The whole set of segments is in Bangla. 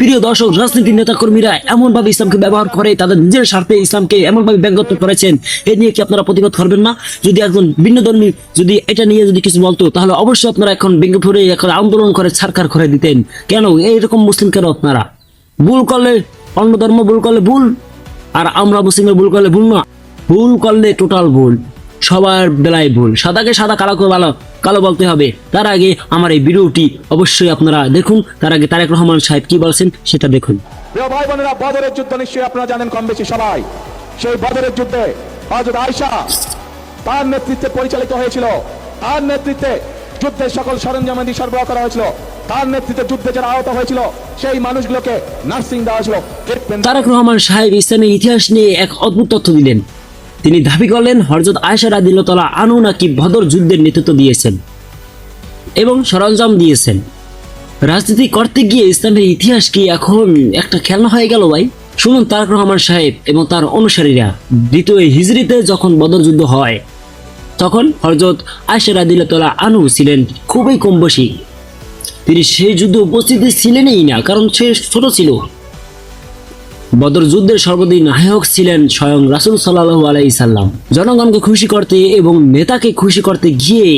প্রিয় দর্শক, রাজনীতির নেতা কর্মীরা এমন ভাবে ইসলামকে ব্যবহার করে, তাদের নিজের স্বার্থে ইসলামকে এমন ভাবে ব্যঙ্গত্ব করেছেন, এ নিয়ে কি আপনারা প্রতিবাদ করবেন না? যদি একজন ভিন্ন ধর্মী যদি এটা নিয়ে যদি কিছু বলতো, তাহলে অবশ্যই আপনারা এখন ব্যঙ্গ ফুরে এখন আন্দোলন করে ছাড়কার করে দিতেন। কেন? এইরকম মুসলিম কেন আপনারা? ভুল করলে অন্য ধর্ম ভুল করলে ভুল, আর আমরা মুসলিমের ভুল করলে ভুল না। ভুল করলে টোটাল ভুল, সবার বেলায় ভুল। সাদাকে সাদা, কালোকে ভালো। কালো বলতে হবে। তার আগে আমার এই ভিডিওটি অবশ্যই আপনারা দেখুন। তার আগে তারেক রহমান সাহেব কি বলছেন সেটা দেখুন। ভাই বোনেরা বদরের যুদ্ধ নিশ্চয়ই আপনারা জানেন কম বেশি সবাই। সেই বদরের যুদ্ধে হযরত আয়েশা তার নেতৃত্বে পরিচালিত হয়েছিল। তার নেতৃত্বে যুদ্ধের সকল সরঞ্জামাদি সরবরাহ করা হয়েছিল। তার নেতৃত্বে যুদ্ধে যারা আহত হয়েছিল সেই মানুষগুলোকে নার্সিং দেওয়া হয়েছিল। তারেক রহমান সাহেব ইসলামের ইতিহাস নিয়ে এক অদ্ভুত তথ্য দিলেন। তিনি দাবি করলেন হরজত আয়সা রাদিল্লাহ আনু নাকি ভদর যুদ্ধের নেতৃত্ব দিয়েছেন এবং সরঞ্জাম দিয়েছেন। রাজনীতি করতে গিয়ে ইসলামের ইতিহাস কি এখন একটা খেলনা হয়ে গেল ভাই? শুনুন তারেক রহমান সাহেব এবং তার অনুসারীরা। দ্বিতীয় হিজরিতে যখন বদর যুদ্ধ হয়, তখন হরজত আয়সা রাদিল্লাহ আনু ছিলেন খুবই কম তিনি সেই যুদ্ধে উপস্থিতি ছিলেনই না, কারণ সে ছোট ছিল। বদর যুদ্ধের সর্বদিন নায়ক ছিলেন স্বয়ং রাসুল সাল্লাহু আলাইসাল্লাম জনগণকে খুশি করতে এবং নেতাকে খুশি করতে গিয়ে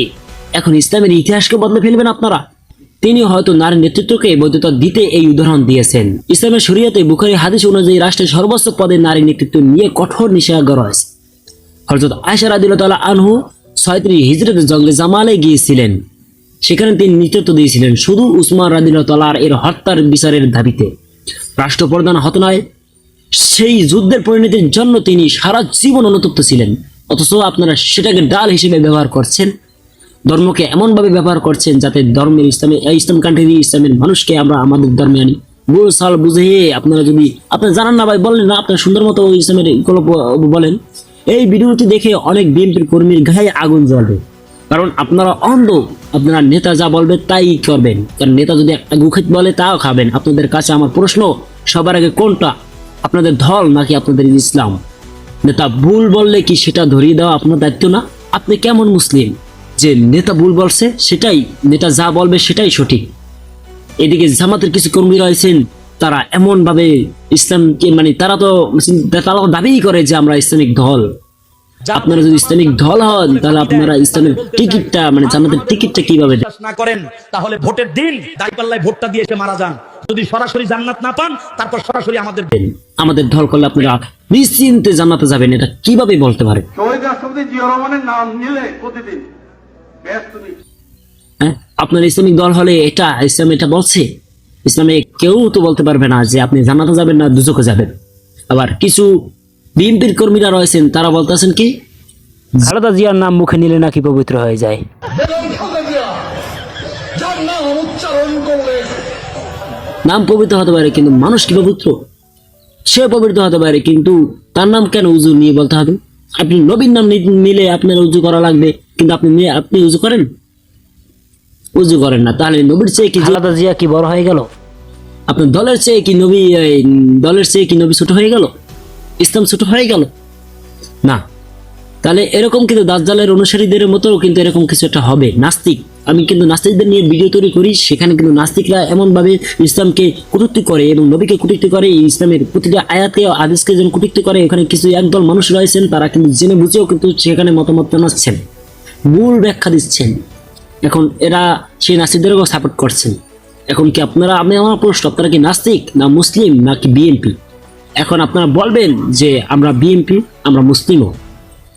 এখন ইসলামের ইতিহাসকে বদলে ফেলবেন আপনারা। তিনি হয়তো নারী নেতৃত্বকে বৈধতা দিতে এই উদাহরণ দিয়েছেন। ইসলামের শরীয়তে বুখারি হাদিস অনুযায়ী রাষ্ট্রের সর্বোচ্চ পদে নারী নেতৃত্ব নিয়ে কঠোর নিষেধাজ্ঞা রয়েছে। হজরত আয়সা রাদিল্লাহ আনহু ছয়ত্রিশ হিজরতে জঙ্গলে জামালে গিয়েছিলেন। সেখানে তিনি নেতৃত্ব দিয়েছিলেন শুধু উসমান রাদিল্লাহ তালার এর হত্যার বিচারের দাবিতে। রাষ্ট্রপ্রধান হতনায় সেই যুদ্ধের পরিণতির জন্য তিনি সারা জীবন অনুতপ্ত ছিলেন। অথচ আপনারা সেটাকে ডাল হিসেবে ব্যবহার করছেন। ধর্মকে এমনভাবে ব্যবহার করছেন যাতে ধর্মের ইসলামে ইসলাম কান্ট্রি ইসলামের মানুষকে আমরা আমাদের ধর্মে আনি। ভুল, সাল বুঝে আপনারা যদি আপনারা জানান না ভাই, বলেন না, আপনারা সুন্দর মতো ইসলামের ইগুলো ব- বলেন। এই ভিডিওটি দেখে অনেক বিএনপির কর্মীর গায়ে আগুন জ্বলবে। কারণ আপনারা অন্ধ, আপনারা নেতা যা বলবে তাই করবেন। কারণ নেতা যদি একটা গুখিত বলে, তাও খাবেন। আপনাদের কাছে আমার প্রশ্ন, সবার আগে কোনটা? আপনাদের ধল নাকি আপনাদের ইসলাম? নেতা ভুল বললে কি সেটা ধরিয়ে দেওয়া আপনার দায়িত্ব না? আপনি কেমন মুসলিম? যে নেতা ভুল বলছে, সেটাই, নেতা যা বলবে সেটাই সঠিক। এদিকে জামাতের কিছু কর্মী রয়েছেন, তারা এমন ভাবে ইসলামকে মানে তারা তো তারা তো দাবিই করে যে আমরা ইসলামিক দল। আপনারা যদি ইসলামিক দল হন, তাহলে আপনারা ইসলামের টিকিটটা মানে জামাতের টিকিটটা কীভাবে না করেন, তাহলে ভোটের দিন দাঁড়িপাল্লায় ভোটটা দিয়ে এসে মারা যান। যদি সরাসরি জান্নাত না পান তারপর সরাসরি আমাদের আমাদের দল করলে আপনারা নিশ্চিন্তে জানাতে যাবেন এটা কীভাবে বলতে পারে নাম নিলে প্রতিদিন হ্যাঁ আপনার ইসলামিক দল হলে এটা ইসলাম এটা বলছে? ইসলামে কেউ তো বলতে পারবে না যে আপনি জানাতে যাবেন না দুজকে যাবেন। আবার কিছু বিএনপির কর্মীরা রয়েছেন তারা বলতেছেন কি? খালেদা জিয়ার নাম মুখে নিলে নাকি পবিত্র হয়ে যায়। যার নাম উচ্চারণ করলে নাম পবিত্র হতে পারে কিন্তু মানুষ কি পবিত্র? সে পবিত্র হতে পারে কিন্তু তার নাম কেন উজু নিয়ে বলতে হবে? আপনি নবীর নাম নিলে আপনার উজু করা লাগবে কিন্তু আপনি আপনি উজু করেন? উজু করেন না। তাহলে নবীর চেয়ে কি খালেদা জিয়া কি বড় হয়ে গেল? আপনার দলের চেয়ে কি নবী দলের চেয়ে কি নবী ছোট হয়ে গেল? ইসলাম ছোট হয়ে গেল? না। তাহলে এরকম কিন্তু দাজ্জালের অনুসারীদের মতো কিন্তু এরকম কিছু একটা হবে নাস্তিক। আমি কিন্তু নাস্তিকদের নিয়ে ভিডিও তৈরি করি, সেখানে কিন্তু নাস্তিকরা এমনভাবে ইসলামকে কটূক্তি করে এবং নবীকে কটূক্তি করে। ইসলামের প্রতিটা আয়াতে আদেশকে যেন কটূক্তি করে, এখানে কিছু একদল মানুষ রয়েছেন, তারা কিন্তু জেনে বুঝেও কিন্তু সেখানে মতামত জানাচ্ছেন, মূল ব্যাখ্যা দিচ্ছেন। এখন এরা সেই নাস্তিকদেরকেও সাপোর্ট করছেন। এখন কি আপনারা, আমি আমার প্রশ্ন, আপনারা কি নাস্তিক না মুসলিম নাকি বিএনপি এখন আপনারা বলবেন যে আমরা বিএনপি আমরা মুসলিমও।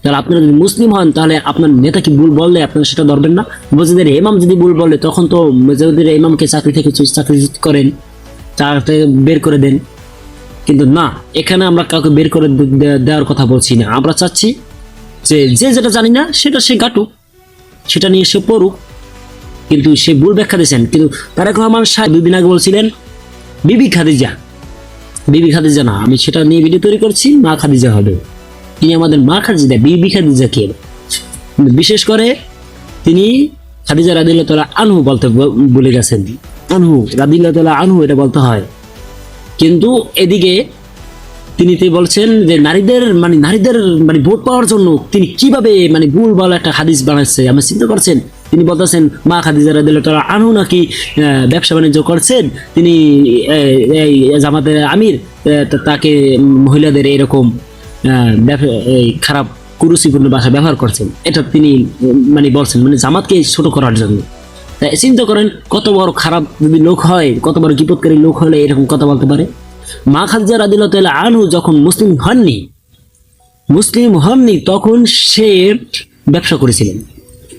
তাহলে আপনারা যদি মুসলিম হন, তাহলে আপনার নেতা কি ভুল বললে আপনারা সেটা ধরবেন না। মসজিদের ইমাম যদি ভুল বলে, তখন তো মসজিদের ইমামকে চাকরি থেকে চাকরি করেন চাকরি বের করে দেন। কিন্তু না, এখানে আমরা কাউকে বের করে দেওয়ার কথা বলছি না। আমরা চাচ্ছি যে যে যেটা জানি না, সেটা সে গাটুক সেটা নিয়ে সে পড়ুক। কিন্তু সে ভুল ব্যাখ্যা দিয়েছেন। কিন্তু তারেক রহমান সাহেব দুই দিন আগে বলছিলেন, বিবি খাদিজা বিবি খাদিজা না, আমি সেটা নিয়ে ভিডিও তৈরি করছি, মা খাদিজা হবে। তিনি আমাদের মা খাদিজা, বিবি খাদিজা কে? বিশেষ করে তিনি খাদিজা রাদিল্লাহ তালা আনহু বলতে বলে গেছেন। আনহু রাদিল্লাহ তালা আনহু এটা বলতে হয়। কিন্তু এদিকে তিনি বলছেন যে নারীদের মানে নারীদের মানে ভোট পাওয়ার জন্য তিনি কীভাবে মানে ভুল বলা একটা হাদিস বানাচ্ছে? আপনি চিন্তা করছেন? তিনি বলতেছেন, মা খাদিজা রাদিয়াল্লাহু তাআলা আনহু নাকি ব্যবসা বাণিজ্য করছেন? তিনি জামাতের আমির তাকে মহিলাদের এরকম খারাপ কুরুচিপূর্ণ ভাষা ব্যবহার করছেন। এটা তিনি মানে বলছেন মানে জামাতকে ছোট করার জন্য। তাই চিন্তা করেন, কত বড় খারাপ যদি লোক হয়, কত বড় বিপদকারী লোক হলে এরকম কথা বলতে পারে? মা খাদিজা রাদিল্লা তাল আনহু যখন মুসলিম হননি মুসলিম হননি, তখন সে ব্যবসা করেছিলেন।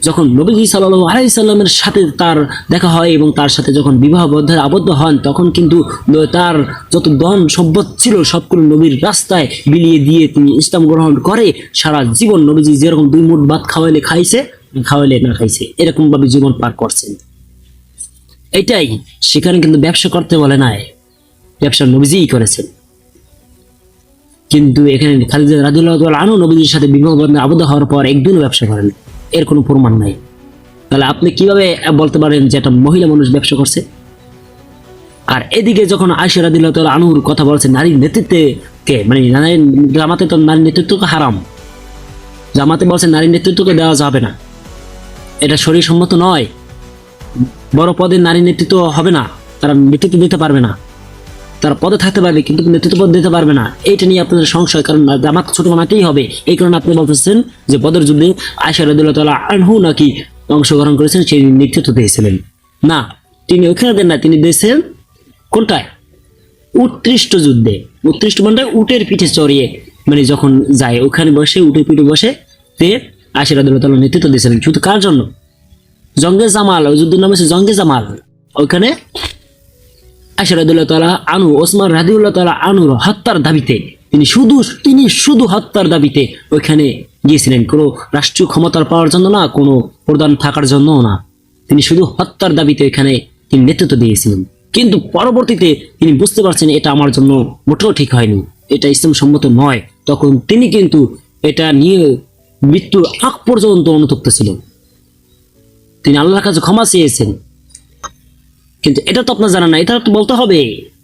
যখন নবীজি সাল্লাল্লাহু আলাইহি সাল্লামের সাথে তার দেখা হয় এবং তার সাথে যখন বিবাহবদ্ধ আবদ্ধ হন, তখন কিন্তু তার যত ধন সম্পদ ছিল, সবগুলো নবীর রাস্তায় বিলিয়ে দিয়ে তিনি ইসলাম গ্রহণ করে। সারা জীবন নবীজি যেরকম দুই মুঠ ভাত খাওয়াইলে খাইছে, খাওয়াইলে না খাইছে। এরকম ভাবে জীবন পার করছেন। এটাই, সেখানে কিন্তু ব্যবসা করতে বলে নাই। ব্যবসা নবীজিই করেছেন। কিন্তু এখানে খালিদ রাদিউল্লাহ আনু নবীজির সাথে বিবাহ বন্ধনে আবদ্ধ হওয়ার পর একদিনও ব্যবসা করেন এর কোনো প্রমাণ নাই। তাহলে আপনি কীভাবে বলতে পারেন যে একটা মহিলা মানুষ ব্যবসা করছে? আর এদিকে যখন আয়সা রাদিল্লাহ তাল আনুর কথা বলছে, নারীর নেতৃত্বে কে? মানে নারীর জামাতে তো নারীর নেতৃত্বকে হারাম। জামাতে বলছে নারীর নেতৃত্বকে দেওয়া যাবে না। এটা শরীর সম্মত নয়। বড় পদে নারী নেতৃত্ব হবে না। তারা নেতৃত্ব দিতে পারবে না। তারা পদে থাকতে পারবে, কিন্তু নেতৃত্ব পদ দিতে পারবে না। এইটা নিয়ে আপনাদের সংশয়, কারণ জামাত ছোট বানাতেই হবে। এই কারণে আপনি বলতেছেন যে বদর যুদ্ধে আয়সা রাদিল্লাহ তালা আনহু নাকি অংশগ্রহণ করেছেন, সেই নেতৃত্ব দিয়েছিলেন না, তিনি ওখানে দেন না, তিনি দিয়েছেন কোনটায়? উৎকৃষ্ট যুদ্ধে। উৎকৃষ্ট মানে উটের পিঠে চড়িয়ে মানে যখন যায়, ওখানে বসে, উটের পিঠে বসে, তে আয়সা রাদিল্লাহ তালা নেতৃত্ব দিয়েছিলেন। শুধু কার জন্য? জঙ্গে জামাল, ওই যুদ্ধের নাম হচ্ছে জঙ্গে জামাল। ওইখানে তাআলা আনু ওসমান তাআলা আনুর হত্যার দাবিতে, তিনি শুধু তিনি শুধু হত্যার দাবিতে ওইখানে গিয়েছিলেন। কোনো রাষ্ট্রীয় ক্ষমতার পাওয়ার জন্য না, কোনো প্রধান থাকার জন্য না। তিনি শুধু হত্যার দাবিতে ওইখানে তিনি নেতৃত্ব দিয়েছিলেন। কিন্তু পরবর্তীতে তিনি বুঝতে পারছেন এটা আমার জন্য মোটেও ঠিক হয়নি। এটা ইসলাম সম্মত নয়। তখন তিনি কিন্তু এটা নিয়ে মৃত্যুর আগ পর্যন্ত অনুতপ্ত ছিলেন। তিনি আল্লাহর কাছে ক্ষমা চেয়েছেন। কিন্তু এটা তো আপনার জানা না এটা তো বলতে হবে।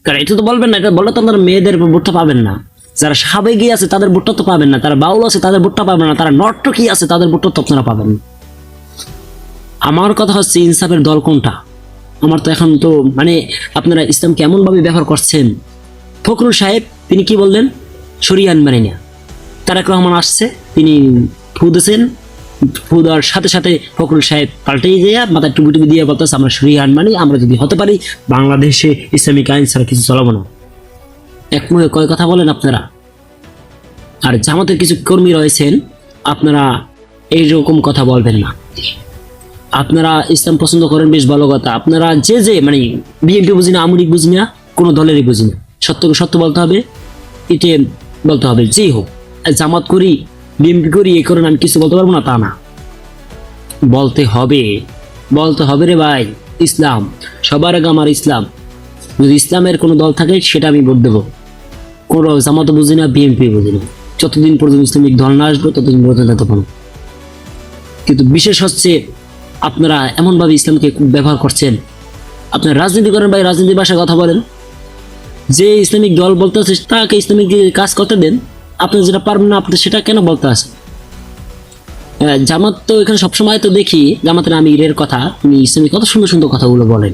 কারণ এটা তো বলবেন না, এটা বললে তো আপনার মেয়েদের ভোটটা পাবেন না। যারা সাবেগী আছে, তাদের ভোটটা তো পাবেন না, তারা বাউল আছে, তাদের ভোটটা পাবেন না, তারা নর্তকী আছে, তাদের ভোটটা তো আপনারা পাবেন আমার কথা হচ্ছে, ইনসাফের দল কোনটা? আমার তো এখন তো মানে আপনারা ইসলাম কেমন ভাবে ব্যবহার করছেন? ফখরুল সাহেব, তিনি কি বললেন? সরিয়ান মানে না তারেক রহমান আসছে, তিনি ফু দিয়েছেন ফু দেওয়ার সাথে সাথে ফখরুল সাহেব পাল্টেই দিয়ে মাথায় টুপি টুপি দিয়ে বলতেছে, আমরা সরিয়ান মানি, আমরা যদি হতে পারি, বাংলাদেশে ইসলামিক আইন ছাড়া কিছু চলাবো না। এক মুখে কয় কথা বলেন আপনারা? আর জামাতের কিছু কর্মী রয়েছেন, আপনারা এইরকম কথা বলবেন না। আপনারা ইসলাম পছন্দ করেন বেশ ভালো কথা। আপনারা যে যে মানে বিএনপি বুঝি না আমরিক বুঝি না, কোনো দলেরই বুঝি না। সত্যকে সত্য বলতে হবে এটি বলতে হবে, যেই হোক। জামাত করি বিএনপি করি এই কারণে আমি কিছু বলতে পারব না, তা না। বলতে হবে বলতে হবে রে ভাই, ইসলাম, সবার আগে আমার ইসলাম। যদি ইসলামের কোনো দল থাকে, সেটা আমি ভোট দেবো। কোনো জামাত বুঝি না, বিএনপি বুঝি না। যতদিন পর্যন্ত ইসলামিক দল না আসবে, ততদিন পর্যন্ত কিন্তু বিশেষ হচ্ছে, আপনারা এমনভাবে ইসলামকে ব্যবহার করছেন। আপনারা রাজনীতি করেন ভাই, রাজনীতির ভাষায় কথা বলেন। যে ইসলামিক দল বলতে আছে তাকে ইসলামিক কাজ করতে দেন। আপনি যেটা পারবেন না, আপনি সেটা কেন বলতে আসেন? জামাত তো এখানে সবসময় তো দেখি, জামাতের আমিরের কথা, উনি ইসলামিক কত সুন্দর সুন্দর কথাগুলো বলেন।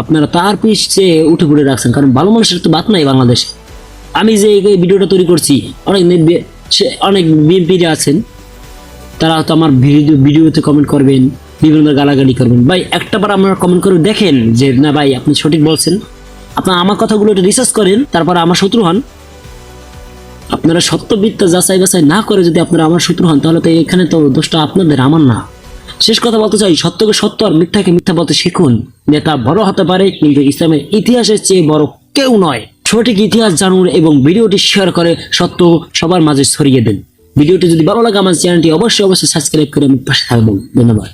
আপনারা তার পিছিয়ে উঠে পড়ে রাখছেন, কারণ ভালো মানুষের তো বাদ নাই বাংলাদেশে। আমি যে এই ভিডিওটা তৈরি করছি, অনেক অনেক বিএনপিরা আছেন, তারা হয়তো আমার ভিডিও ভিডিওতে কমেন্ট করবেন, বিভিন্ন গালাগালি করবেন। ভাই, একটা বার আপনারা কমেন্ট করে দেখেন যে, না ভাই, আপনি সঠিক বলছেন। আপনার আমার কথাগুলো একটু রিসার্চ করেন, তারপর আমার শত্রু হন। আপনারা সত্য মিথ্যা যাচাই বাছাই না করে যদি আপনারা আমার শত্রু হন, তাহলে তো এখানে তো দোষটা আপনাদের, আমার না। শেষ কথা বলতে চাই, সত্যকে সত্য আর মিথ্যাকে মিথ্যা বলতে শিখুন। নেতা বড় হতে পারে, কিন্তু ইসলামের ইতিহাসের চেয়ে বড় কেউ নয়। সঠিক ইতিহাস জানুন এবং ভিডিওটি শেয়ার করে সত্য সবার মাঝে ছড়িয়ে দেন। ভিডিওটি যদি ভালো লাগে, আমার চ্যানেলটি অবশ্যই অবশ্যই সাবস্ক্রাইব করে আমি পাশে থাকবেন ধন্যবাদ।